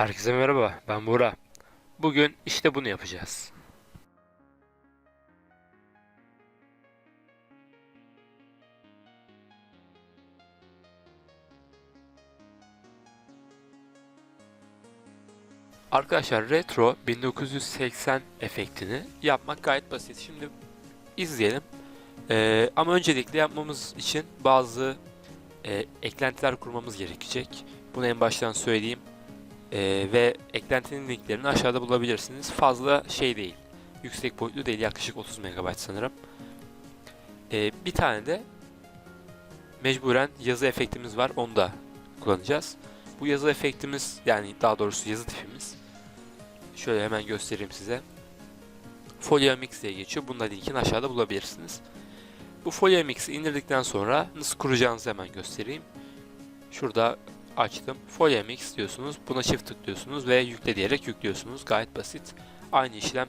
Herkese merhaba, ben Buğra. Bugün işte bunu yapacağız. Arkadaşlar retro 1980 efektini yapmak gayet basit. Şimdi izleyelim. Ee, ama öncelikle yapmamız için bazı e, eklentiler kurmamız gerekecek. Bunu en baştan söyleyeyim. Ee, ve eklentinin linklerini aşağıda bulabilirsiniz. Fazla şey değil. Yüksek boyutlu değil. Yaklaşık 30 MB sanırım. Ee, bir tane de mecburen yazı efektimiz var. Onu da kullanacağız. Bu yazı efektimiz yani daha doğrusu yazı tipimiz. Şöyle hemen göstereyim size. Folio Mix diye geçiyor. Bunun da linkini aşağıda bulabilirsiniz. Bu Folio Mix'i indirdikten sonra nasıl kuracağınızı hemen göstereyim. Şurada açtım. Folio Mix diyorsunuz. Buna çift tıklıyorsunuz ve yükle diyerek yüklüyorsunuz. Gayet basit. Aynı işlem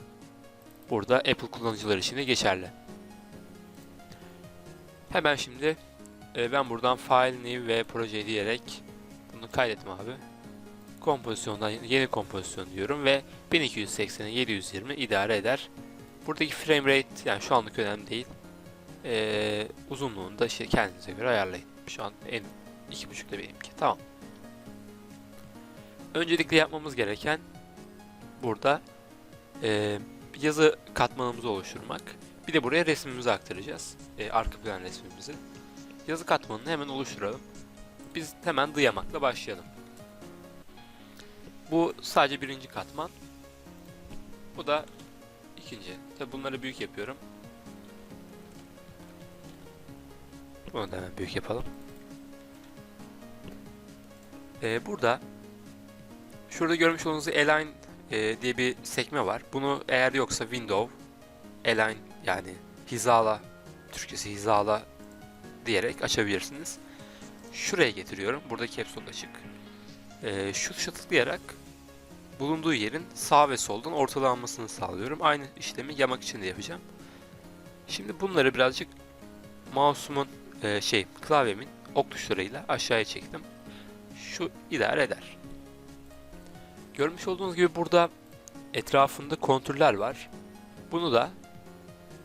burada Apple kullanıcılar için de geçerli. Hemen şimdi e, ben buradan File, New ve Proje diyerek bunu kaydettim abi. Kompozisyondan yeni kompozisyon diyorum ve 1280'e 720 idare eder. Buradaki frame rate yani şu anlık önemli değil. Ee, uzunluğunu da işte kendinize göre ayarlayın. Şu an en 2.5'da benimki. Tamam. Öncelikle yapmamız gereken burada e, yazı katmanımızı oluşturmak. Bir de buraya resmimizi aktaracağız. E, arka plan resmimizi. Yazı katmanını hemen oluşturalım. Biz hemen dıyamakla başlayalım. Bu sadece birinci katman. Bu da ikinci. Tabi bunları büyük yapıyorum. Bunu da hemen büyük yapalım. Ee, burada şurada görmüş olduğunuz Align e, diye bir sekme var. Bunu eğer yoksa Window Align yani hizala Türkçesi hizala diyerek açabilirsiniz. Şuraya getiriyorum. Burada caps lock açık. Ee, şu tuşa tıklayarak bulunduğu yerin sağ ve soldan ortalanmasını sağlıyorum. Aynı işlemi yamak için de yapacağım. Şimdi bunları birazcık mouse'umun e, şey klavyemin ok tuşlarıyla aşağıya çektim. Şu idare eder. Görmüş olduğunuz gibi burada etrafında kontürler var. Bunu da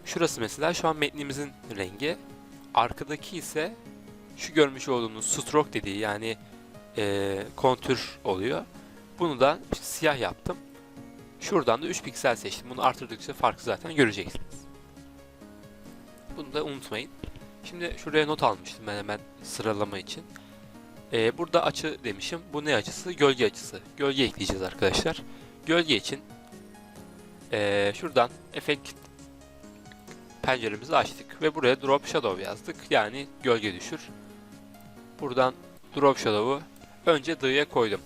şurası mesela şu an metnimizin rengi. Arkadaki ise şu görmüş olduğunuz stroke dediği yani e, kontür oluyor. Bunu da siyah yaptım. Şuradan da 3 piksel seçtim. Bunu artırdıkça farkı zaten göreceksiniz. Bunu da unutmayın. Şimdi şuraya not almıştım ben hemen sıralama için. Ee, burada açı demişim. Bu ne açısı? Gölge açısı. Gölge ekleyeceğiz arkadaşlar. Gölge için ee, şuradan efekt penceremizi açtık ve buraya drop shadow yazdık. Yani gölge düşür. Buradan drop shadow'u önce dığ'ya koydum.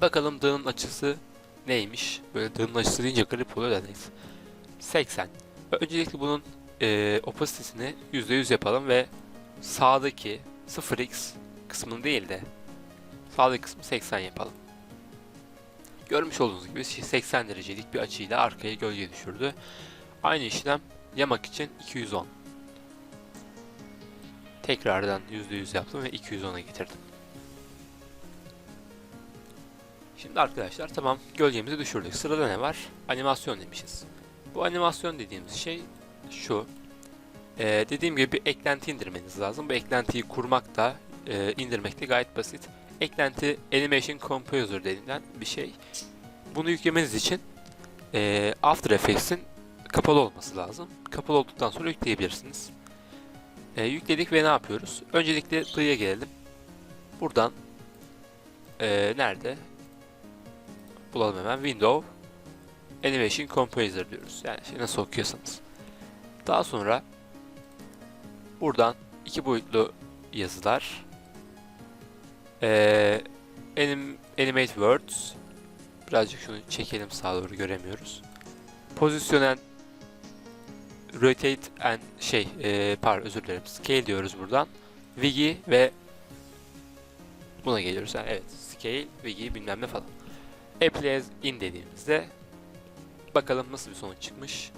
Bakalım dığın açısı neymiş? Böyle dığın açısı deyince garip oluyor da neyse. 80. Öncelikle bunun e, opacitesini %100 yapalım ve sağdaki 0x kısmını değil de sağdaki kısmı 80 yapalım. Görmüş olduğunuz gibi 80 derecelik bir açıyla arkaya gölge düşürdü. Aynı işlem yamak için 210. Tekrardan %100 yaptım ve 210'a getirdim. Şimdi arkadaşlar tamam gölgemizi düşürdük. Sırada ne var? Animasyon demişiz. Bu animasyon dediğimiz şey şu. Ee, dediğim gibi bir eklenti indirmeniz lazım. Bu eklentiyi kurmak da e, indirmek de gayet basit. Eklenti Animation Composer denilen bir şey. Bunu yüklemeniz için e, After Effects'in kapalı olması lazım. Kapalı olduktan sonra yükleyebilirsiniz. E, yükledik ve ne yapıyoruz? Öncelikle D'ya gelelim. Buradan e, nerede? Bulalım hemen. Window Animation Composer diyoruz. Yani şey nasıl okuyorsanız. Daha sonra buradan iki boyutlu yazılar ee, anim, Animate Words birazcık şunu çekelim sağa doğru göremiyoruz. And Rotate and şey ee, pardon özür dilerim Scale diyoruz buradan. Wigi ve buna geliyoruz. Yani evet Scale, Wigi bilmem ne falan. Apply as in dediğimizde bakalım nasıl bir sonuç çıkmış.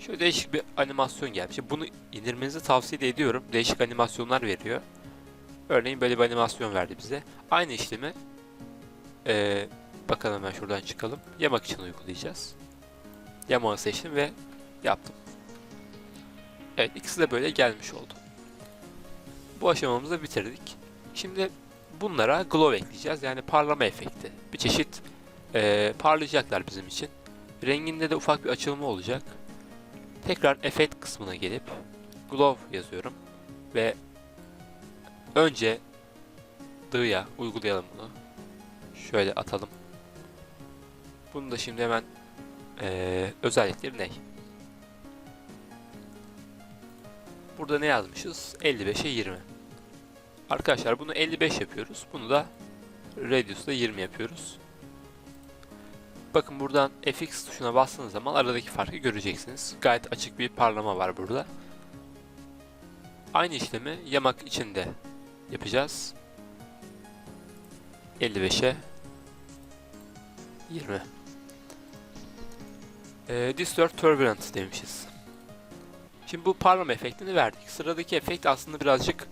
Şöyle değişik bir animasyon gelmiş. Bunu indirmenizi tavsiye ediyorum. Değişik animasyonlar veriyor. Örneğin böyle bir animasyon verdi bize. Aynı işlemi e, Bakalım hemen şuradan çıkalım. Yamak için uygulayacağız. Yamağı seçtim ve yaptım. Evet ikisi de böyle gelmiş oldu. Bu aşamamızı bitirdik. Şimdi bunlara glow ekleyeceğiz. Yani parlama efekti. Bir çeşit eee, parlayacaklar bizim için. Renginde de ufak bir açılma olacak. Tekrar efekt kısmına gelip glow yazıyorum ve önce D'ya uygulayalım bunu. Şöyle atalım. Bunu da şimdi hemen eee özellikleri ne? Burada ne yazmışız? 55'e 20. Arkadaşlar bunu 55 yapıyoruz. Bunu da Radius'da 20 yapıyoruz. Bakın buradan FX tuşuna bastığınız zaman aradaki farkı göreceksiniz. Gayet açık bir parlama var burada. Aynı işlemi yamak için de yapacağız. 55'e 20. Ee, Distort Turbulent demişiz. Şimdi bu parlama efektini verdik. Sıradaki efekt aslında birazcık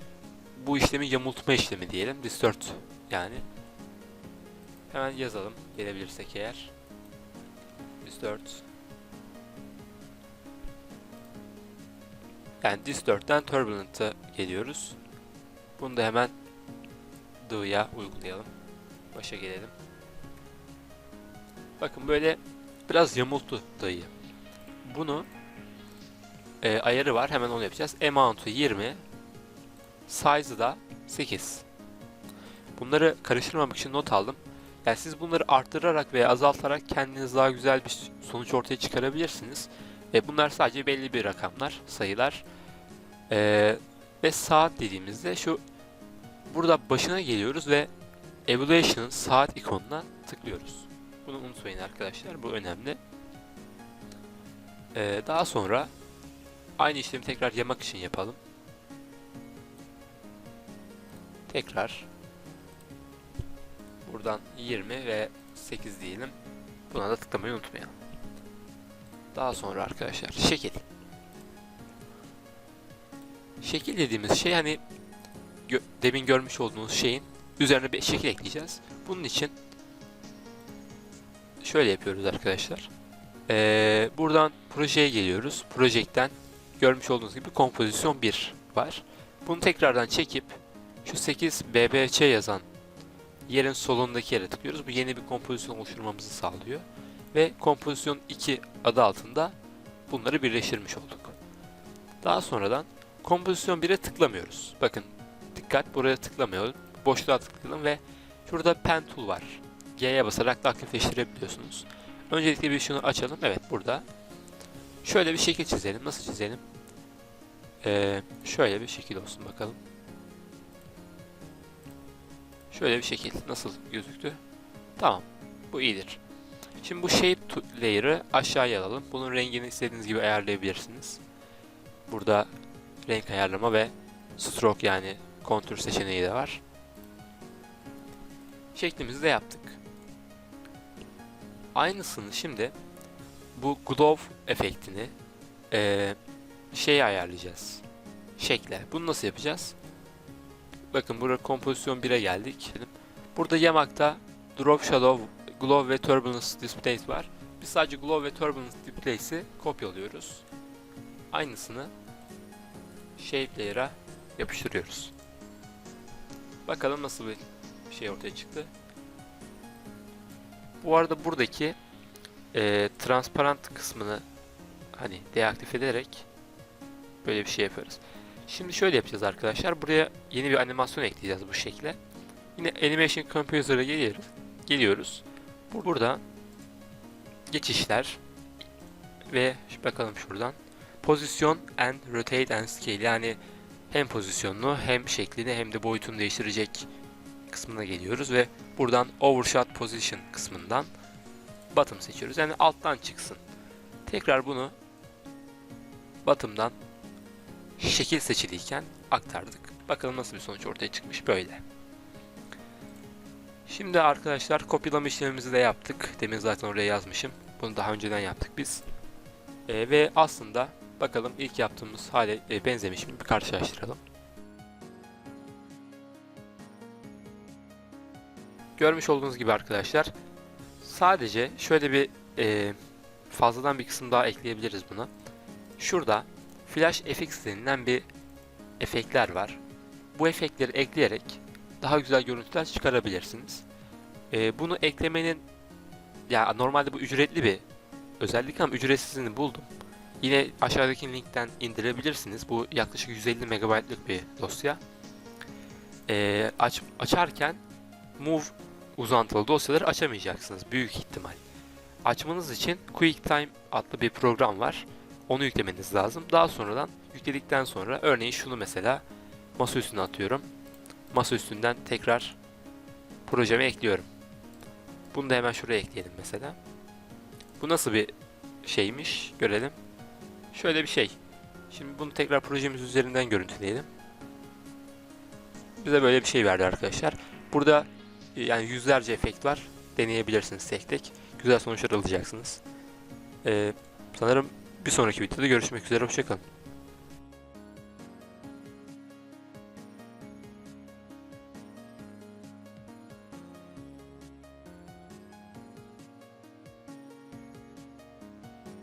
bu işlemi yamultma işlemi diyelim. Distort yani. Hemen yazalım gelebilirsek eğer. Distort. Yani Distort'tan Turbulent'a geliyoruz. Bunu da hemen D'ya uygulayalım. Başa gelelim. Bakın böyle biraz yamulttu D'yı. Bunu e, ayarı var. Hemen onu yapacağız. Amount'u 20. Size'ı da 8. Bunları karıştırmamak için not aldım. Yani siz bunları arttırarak veya azaltarak kendiniz daha güzel bir sonuç ortaya çıkarabilirsiniz. E, bunlar sadece belli bir rakamlar, sayılar. E, ve saat dediğimizde şu burada başına geliyoruz ve Evaluation'ın saat ikonuna tıklıyoruz. Bunu unutmayın arkadaşlar. Bu önemli. E, daha sonra aynı işlemi tekrar yamak için yapalım. Tekrar Buradan 20 ve 8 diyelim. Buna da tıklamayı unutmayalım. Daha sonra arkadaşlar şekil. Şekil dediğimiz şey hani gö demin görmüş olduğunuz şeyin üzerine bir şekil ekleyeceğiz. Bunun için şöyle yapıyoruz arkadaşlar. Ee, buradan projeye geliyoruz. Projekten görmüş olduğunuz gibi kompozisyon 1 var. Bunu tekrardan çekip şu 8 BBC yazan yerin solundaki yere tıklıyoruz. Bu yeni bir kompozisyon oluşturmamızı sağlıyor. Ve kompozisyon 2 adı altında bunları birleştirmiş olduk. Daha sonradan kompozisyon 1'e tıklamıyoruz. Bakın dikkat buraya tıklamayalım. Boşluğa tıklayalım ve şurada pen tool var. G'ye basarak da aktifleştirebiliyorsunuz. Öncelikle bir şunu açalım. Evet burada. Şöyle bir şekil çizelim. Nasıl çizelim? Ee, şöyle bir şekil olsun bakalım. Şöyle bir şekil. Nasıl gözüktü? Tamam. Bu iyidir. Şimdi bu shape layer'ı aşağıya alalım. Bunun rengini istediğiniz gibi ayarlayabilirsiniz. Burada renk ayarlama ve stroke yani kontür seçeneği de var. Şeklimizi de yaptık. Aynısını şimdi bu glow efektini ee, şeye ayarlayacağız. Şekle. Bunu nasıl yapacağız? Bakın burada kompozisyon 1'e geldik. Burada yamakta Drop Shadow, Glow ve Turbulence Displays var. Biz sadece Glow ve Turbulence Displays'i kopyalıyoruz. Aynısını Shape Layer'a yapıştırıyoruz. Bakalım nasıl bir şey ortaya çıktı. Bu arada buradaki e, transparent kısmını hani deaktif ederek böyle bir şey yaparız. Şimdi şöyle yapacağız arkadaşlar. Buraya yeni bir animasyon ekleyeceğiz bu şekle. Yine Animation Composer'a geliyoruz. Geliyoruz. Burada geçişler ve bakalım şuradan. Pozisyon and rotate and scale yani hem pozisyonunu hem şeklini hem de boyutunu değiştirecek kısmına geliyoruz ve buradan overshot position kısmından bottom seçiyoruz. Yani alttan çıksın. Tekrar bunu bottom'dan şekil seçiliyken aktardık. Bakalım nasıl bir sonuç ortaya çıkmış böyle. Şimdi arkadaşlar kopyalama işlemimizi de yaptık. Demin zaten oraya yazmışım. Bunu daha önceden yaptık biz. E, ve aslında bakalım ilk yaptığımız hale e, benzemiş mi bir karşılaştıralım. Görmüş olduğunuz gibi arkadaşlar Sadece şöyle bir e, fazladan bir kısım daha ekleyebiliriz buna. Şurada Flash FX denilen bir efektler var. Bu efektleri ekleyerek daha güzel görüntüler çıkarabilirsiniz. E, bunu eklemenin ya normalde bu ücretli bir özellik ama ücretsizini buldum. Yine aşağıdaki linkten indirebilirsiniz. Bu yaklaşık 150 MB'lık bir dosya. E, aç, açarken Move uzantılı dosyaları açamayacaksınız büyük ihtimal. Açmanız için QuickTime adlı bir program var. Onu yüklemeniz lazım. Daha sonradan yükledikten sonra örneğin şunu mesela masa üstüne atıyorum. Masa üstünden tekrar projeme ekliyorum. Bunu da hemen şuraya ekleyelim mesela. Bu nasıl bir şeymiş görelim. Şöyle bir şey. Şimdi bunu tekrar projemiz üzerinden görüntüleyelim. Bize böyle bir şey verdi arkadaşlar. Burada e, yani yüzlerce efekt var. Deneyebilirsiniz tek tek. Güzel sonuçlar alacaksınız. Ee, sanırım bir sonraki videoda görüşmek üzere. Hoşçakalın.